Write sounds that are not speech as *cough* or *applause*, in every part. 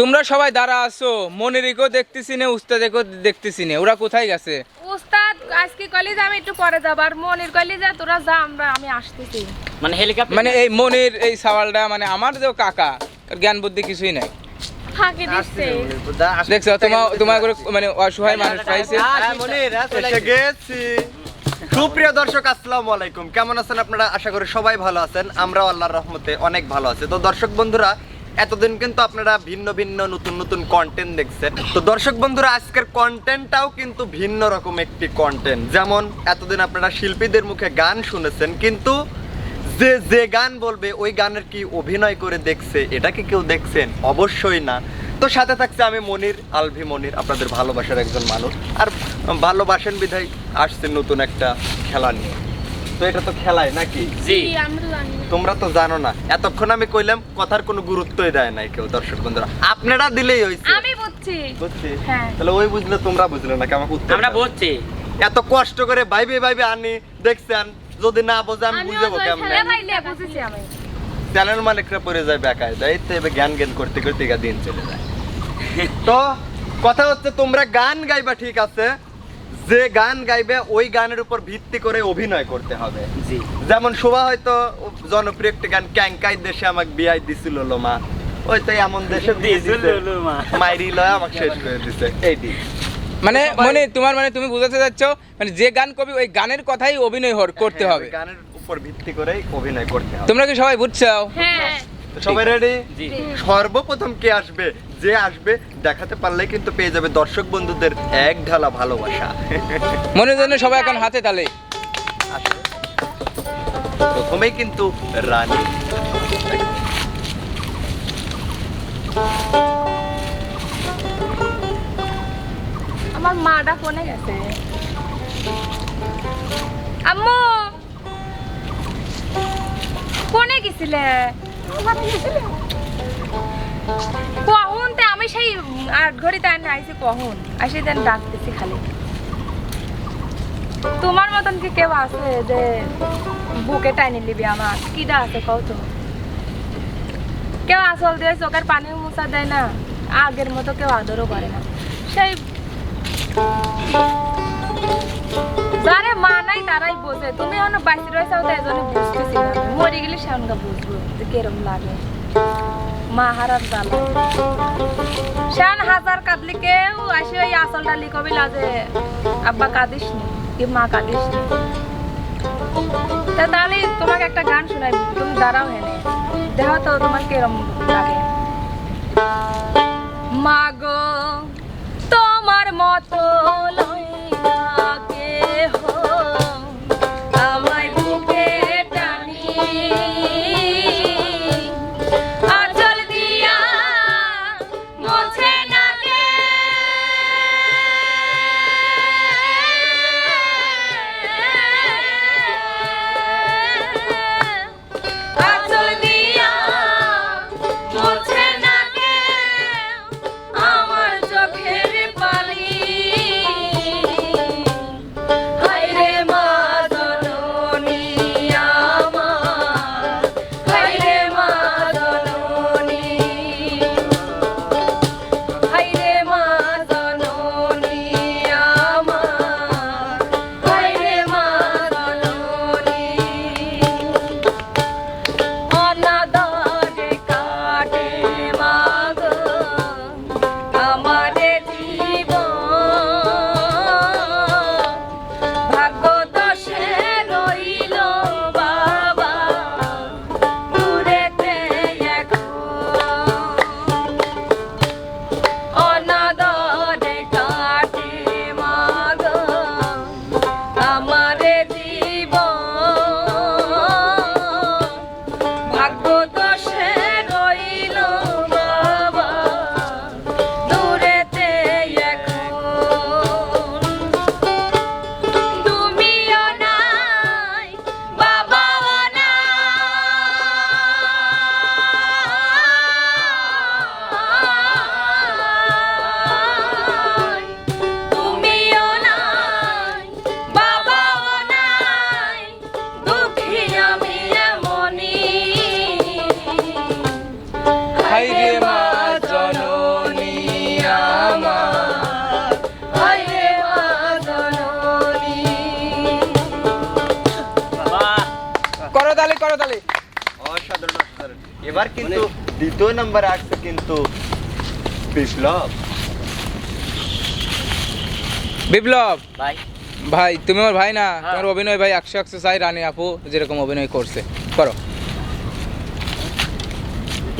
তোমরা সবাই দাঁড়া আছো মনিরিকেও দেখতেছি না উস্তাদেকেও দেখতেছি না। ওরা কোথায় গেছে? উস্তাদ আজকে কলেজ আমি একটু পরে যাব আর মনির কলেজে তোরা যা আমরা আমি আসতেছি। মানে হেলিকপ্টার মানে এই মনির এই সাওয়ালটা মানে আমার যে কাকা জ্ঞান বুদ্ধি কিছুই নাই। ফাঁকি দিচ্ছে। দেখছ তোমার তোমার করে মানে অসহায় মানুষ পাইছে। গেছি। সুপ্রিয় দর্শক আসসালামু আলাইকুম। কেমন আছেন আপনারা? আশা করি সবাই ভালো আছেন। আমরাও আল্লাহর রহমতে অনেক ভালো আছে। তো দর্শক বন্ধুরা এতদিন কিন্তু আপনারা ভিন্ন ভিন্ন নতুন নতুন কন্টেন্ট দেখছেন। তো দর্শক বন্ধুরা, আজকের কন্টেন্টটাও কিন্তু ভিন্ন রকম একটি কন্টেন্ট যেমন, এতদিন আপনারা শিল্পীদের মুখে গান শুনেছেন, কিন্তু যে যে গান বলবে, ওই গানের কি অভিনয় করে দেখছে, এটা কি কেউ দেখছেন? অবশ্যই না। তো সাথে থাকছে আমি মনির, আলভি মনির, আপনাদের ভালোবাসার একজন মানুষ। আর ভালোবাসেন বিধায় আসছে নতুন একটা খেলা নিয়ে। তো এটা তো খেলায় নাকি? জি। তোমরা তো জানো না। এতক্ষণ আমি কইলাম কথার কোনো গুরুত্বই দেয় নাই কেউ দর্শক বন্ধুরা। আপনারা দিলেই হইছে। আমি বুঝছি। বুঝছি? হ্যাঁ। তাহলে ওই বুঝলে তোমরা বুঝলে না কেমন উত্তর আমরা। বলছি এত কষ্ট করে ভাইবে ভাইবে আনি দেখছেন? যদি না বোঝে আমি বুঝাবো কেমন? বুঝেছি চ্যানেল মালিকরা পড়ে যায় বেকায় তো এবার জ্ঞান জ্ঞান করতে করতে গা দিন চলে যায়। তো কথা হচ্ছে তোমরা গান গাইবা ঠিক আছে যে গান গাইবে ওই গানের উপর ভিত্তি করে অভিনয় করতে হবে। জি। যেমন শোভা হয়তো জনপ্রিয় একটি গান ক্যাঙ্কাই দেশে আমাকে বিয়াই দিছিল লোমা। ওই তো এমন দেশে। মাইরি লয় আমাকে শেষ করে দিছে। এই এইটি মানে মানে তোমার মানে তুমি বুঝাতে যাচ্ছ মানে যে গান কবি ওই গানের কথাই অভিনয় হর- করতে হ্যাঁ, হবে। গানের উপর ভিত্তি করেই অভিনয় করতে হবে। তোমরা কি সবাই বুঝছ? হ্যাঁ। সবাই রেডি সর্বপ্রথম কে আসবে? যে আসবে দেখাতে পারলে কিন্তু পেয়ে যাবে দর্শক বন্ধুদের এক ঢালা ভালোবাসা। মনের জন্য সবাই এখন হাতে তালে। প্রথমেই কিন্তু রানী। আমার মাটা ফোনে গেছে। আম্মু! ফোনে গেছিলে? কখন তে? আমি সেই আট ঘড়ি তাই না আইসি কখন? আসি দেন ডাকতেছি খালি। তোমার মতন কি কেউ আছে যে বুকে টাইনি নিবি আমার? কিডা আছে কও তো? কেউ আসল দিয়ে চোখের পানি মুছা দেয় না? আগের মতো কেউ আদরও করে না। সেই যারে মা নাই তারাই বোঝে তুমি এখন বাইসি রয়েছে তো এজন্য বুঝতেছি মরে গেলে সে আমাকে বুঝব যে কিরম লাগে। মা হারার জ্বালা শান হাজার কাঁদলি কেউ আসি ওই আসলটা লিখবি লাজে আব্বা কাঁদিস নি, কি মা কাঁদিস নি। তাহলে তোমাকে একটা গান শোনাই তুমি দাঁড়াও হেনে। দেখো তো তোমার কিরম লাগে। মাগো, তোমার মতো এবার কিন্তু দ্বিতীয় নম্বরে আসছে কিন্তু বিপ্লব। বিপ্লব! ভাই। ভাই তুমি আমার ভাই না? হ্যাঁ। তোমার অভিনয় ভাই একশো একশো চাই রানী আপু যেরকম অভিনয় করছে। করো।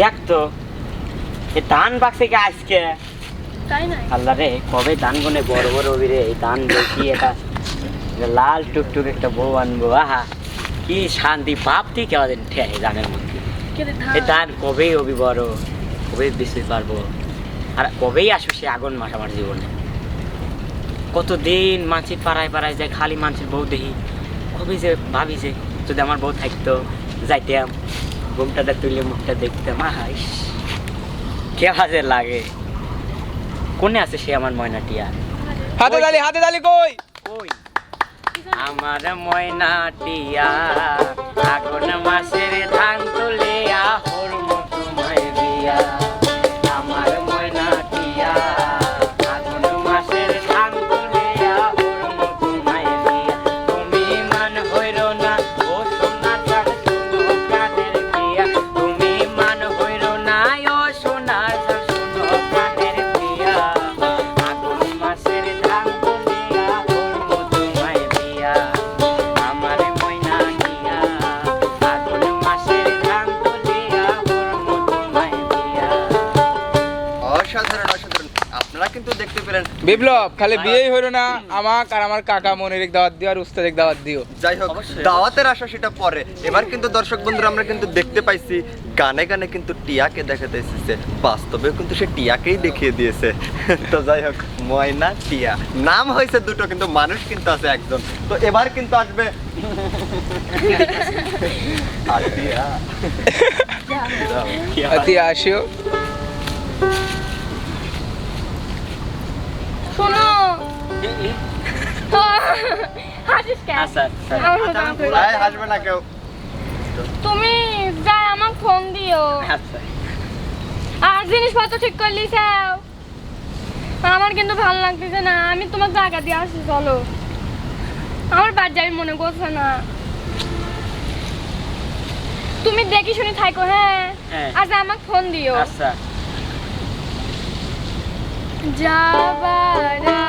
দেখ তো এ ধান পাকছে কি আজকে? আল্লাহ রে কবে ধান বনে বড় বড় অবিরে এই ধান দেখি এটা। এটা লাল টুকটুক একটা বউ আনব আহা কি শান্তি ভাবতি ঠেয়ে ধানের মধ্যে এই ধান কবেই হবি বড়? কবে বেশি পারব? আর কবেই আসবে সে আগুন মাস আমার জীবনে? কতদিন মাছি পাড়ায় পাড়ায় যায় খালি মানুষের বউ দেখি কবে যে ভাবি যে যদি আমার বউ থাকতো যাইতাম ঘুমটাটা তুলে মুখটা দেখতাম আহা কে হাজে লাগে? কোনে আছে সে আমার ময়নাটিয়া হাতে তালি হাতে তালি কই? কই? আমার ময়নাটিয়া আগুন মাসের বিপ্লব খালি বিয়েই হইল না আমাক আর আমার কাকা মনিরিক দাওয়াত দিও আর উস্তাদিক দাওয়াত দিও। যাই হোক। দাওয়াতের আশা সেটা পরে। এবার কিন্তু দর্শক বন্ধুরা আমরা কিন্তু দেখতে পাইছি গানে গানে কিন্তু টিয়াকে দেখাতে এসেছে বাস্তবে কিন্তু সে টিয়াকেই দেখিয়ে দিয়েছে। *laughs* তো যাই হোক ময়না টিয়া। নাম হয়েছে দুটো কিন্তু মানুষ কিন্তু আছে একজন। তো এবার কিন্তু আসবে আর টিয়া অতি আসিও *laughs* শোনো। *laughs* হাসিস কেন? আচ্ছা আচ্ছা আমার হাসবে না কেউ। তুমি যাই আমাকে ফোন দিও। আচ্ছা আর জিনিসপত্র ঠিক করে লিসাও আমার কিন্তু ভালো লাগতেছে না। আমি তোমার জায়গা দিয়ে আসি চলো। আমার বাদ যাবি মনে করছে না? তুমি দেখি শুনি থাকো হ্যাঁ? হ্যাঁ। আজ আমাকে ফোন দিও। আচ্ছা जावारा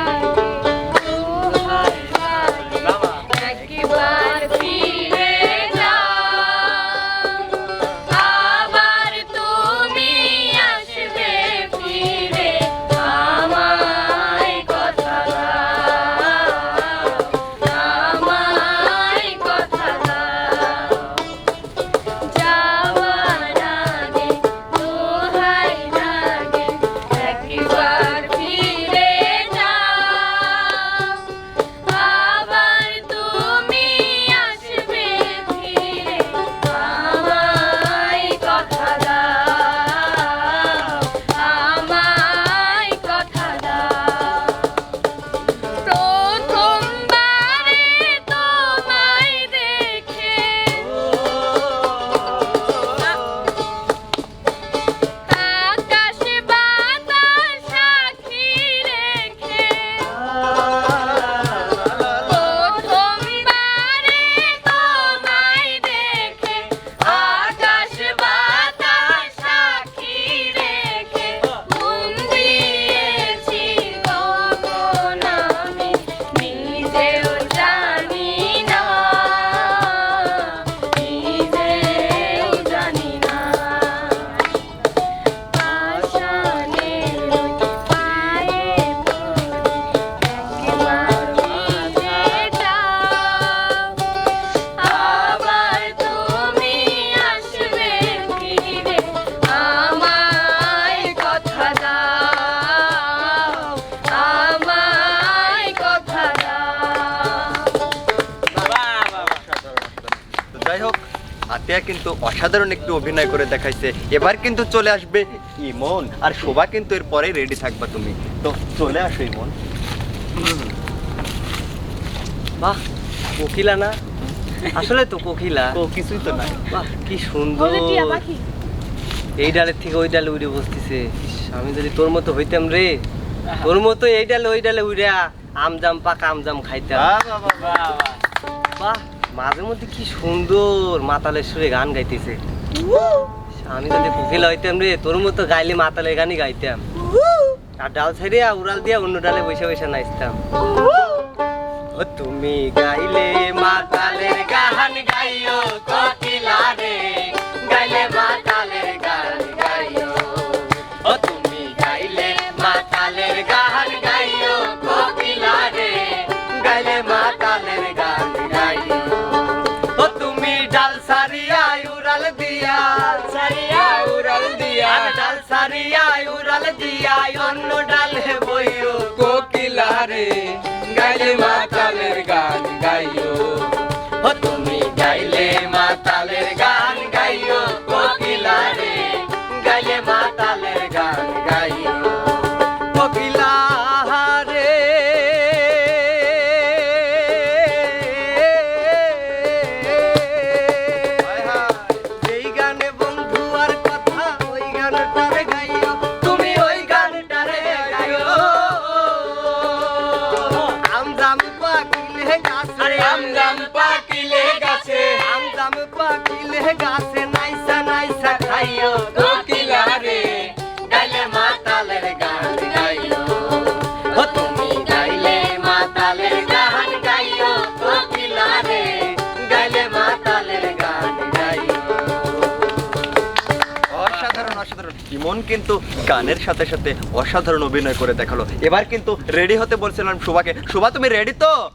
যাই হোক আতিয়া কিন্তু অসাধারণ একটু অভিনয় করে দেখাইছে। এবার কিন্তু চলে আসবে ইমন আর শোভা কিন্তু এরপরে রেডি থাকবা তুমি। তো চলে আসো ইমন। বাহ কোকিলা না? আসলে তো কোকিলা। ও কিছুই তো নাই। বাহ কি সুন্দর। বলে টিয়া পাখি। এই ডালের থেকে ওই ডালে উড়ে বসতেছে। আমি যদি তোর মতো হইতাম রে তোর মতো এই ডালে ওই ডালে উড়ে আমজাম পাকা আমজাম খাইতাম। বাহ, বাহ, বাহ, বাহ। মাঝে মধ্যে কি সুন্দর মাতালের সুরে গান গাইতেছে। আমি যদি কুকিল হইতাম রে, তোর মতো গাইলে মাতালের গানই গাইতাম। আর ডাল ছাড়িয়া উড়াল দিয়া অন্য ডালে বসে বসে নাচতাম। ও তুমি গাইলে মাতালের গান গাইও অন্য ডালে বইও। কোকিলারে গাইলে মাতালের গান গাইও। পাকিলে অসাধারণ অসাধারণ। কিন্তু গানের সাথে সাথে অসাধারণ অভিনয় করে দেখাল। এবার কিন্তু রেডি হতে বলছিলাম শোভাকে। শোভা, তুমি রেডি তো?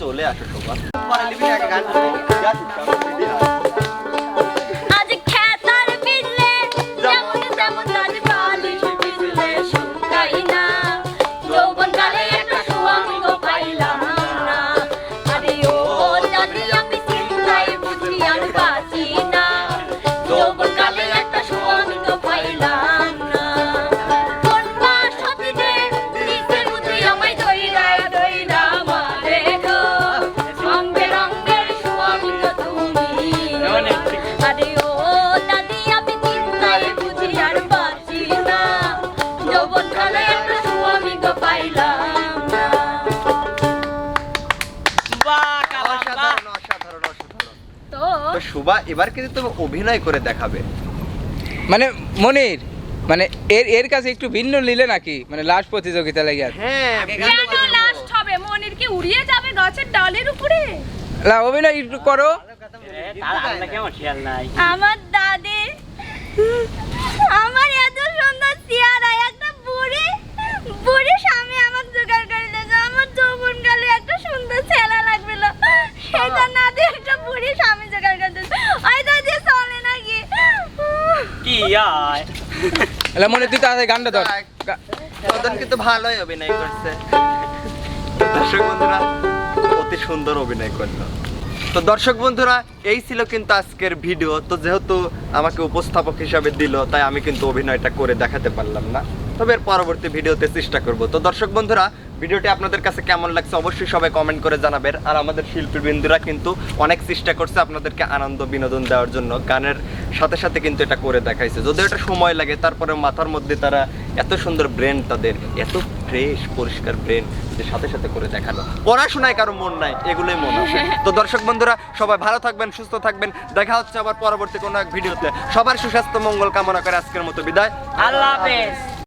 চলে আসো শোভা গান আজ তো শোভা এবার কিন্তু তুমি অভিনয় করে দেখাবে। মানে মনির মানে এর এর কাছে একটু ভিন্ন নিলে নাকি? মানে লাস্ট প্রতিযোগিতা লাগে আর হ্যাঁ কেন লাস্ট হবে মনির কি উড়িয়ে যাবে গাছের ডালের উপরে? লা, অভিনয় একটু করো। আমার দাদি আমার এত সুন্দর চেহারা একটা বুড়ি বুড়ি স্বামী আমার জোগাড় করে দিয়েছে। আমার যৌবন কালে একটা সুন্দর ছেলে লাগবে না। সেটা না দিয়ে একটা বুড়ি স্বামী জোগাড় করে দিয়েছে ওই দাদি চলে নাকি আয়। লা, তুই তাড়াতাড়ি গানটা ধর। গা- কিন্তু ভালোই অভিনয় করছে। তো দর্শক বন্ধুরা অতি সুন্দর অভিনয় করল। তো দর্শক বন্ধুরা এই ছিল কিন্তু আজকের ভিডিও। তো যেহেতু আমাকে উপস্থাপক হিসাবে দিল তাই আমি কিন্তু অভিনয়টা করে দেখাতে পারলাম না। তবে এর পরবর্তী ভিডিওতে চেষ্টা করব। তো দর্শক বন্ধুরা ভিডিওটি আপনাদের কাছে কেমন লাগছে অবশ্যই সবাই কমেন্ট করে জানাবেন। আর আমাদের শিল্পী বিন্দুরা কিন্তু অনেক চেষ্টা করছে আপনাদেরকে আনন্দ বিনোদন দেওয়ার জন্য। গানের সাথে সাথে কিন্তু এটা করে দেখাইছে। যদিও এটা সময় লাগে তারপরে মাথার মধ্যে তারা এত সুন্দর ব্রেন তাদের, এত ফ্রেশ পরিষ্কার ব্রেন যে সাথে সাথে করে দেখাল। পড়াশোনায় কারও মন নাই, এগুলোই মন আছে। তো দর্শক বন্ধুরা, সবাই ভালো থাকবেন, সুস্থ থাকবেন। দেখা হচ্ছে আবার পরবর্তী কোনো এক ভিডিওতে। সবার সুস্বাস্থ্য, মঙ্গল কামনা করে আজকের মতো বিদায়। আল্লাহ হাফেজ।